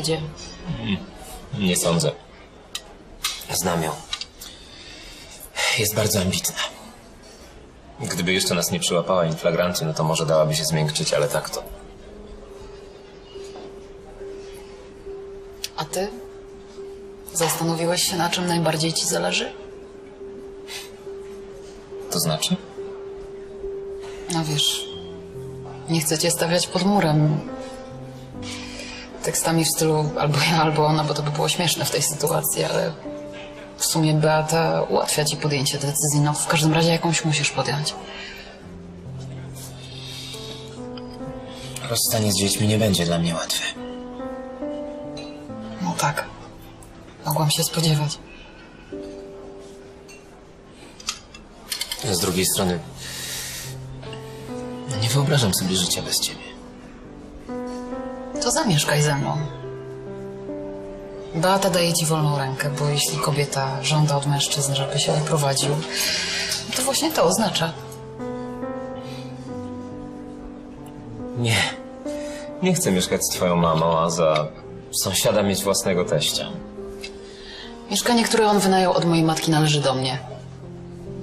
przejdzie. Nie sądzę. Znam ją. Jest bardzo ambitna. Gdyby jeszcze nas nie przyłapała in flagrancie, no to może dałaby się zmiękczyć, ale tak to. A ty? Zastanowiłeś się, na czym najbardziej ci zależy? To znaczy? No wiesz, nie chcę cię stawiać pod murem. Tekstami w stylu albo ja, albo ona, bo to by było śmieszne w tej sytuacji, ale w sumie Beata ułatwia ci podjęcie decyzji. No w każdym razie jakąś musisz podjąć. Rozstanie z dziećmi nie będzie dla mnie łatwe. No tak. Mogłam się spodziewać. Z drugiej strony, nie wyobrażam sobie życia bez ciebie. To zamieszkaj ze mną. Beata daje ci wolną rękę, bo jeśli kobieta żąda od mężczyzn, żeby się wyprowadził, to właśnie to oznacza. Nie. Nie chcę mieszkać z twoją mamą, a za sąsiada mieć własnego teścia. Mieszkanie, które on wynajął od mojej matki, należy do mnie.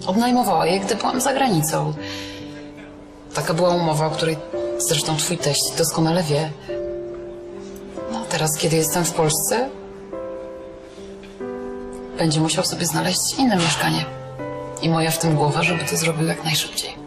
Odnajmowała je, gdy byłam za granicą. Taka była umowa, o której zresztą twój teść doskonale wie. Teraz, kiedy jestem w Polsce, będzie musiał sobie znaleźć inne mieszkanie. I moja w tym głowa, żeby to zrobił jak najszybciej.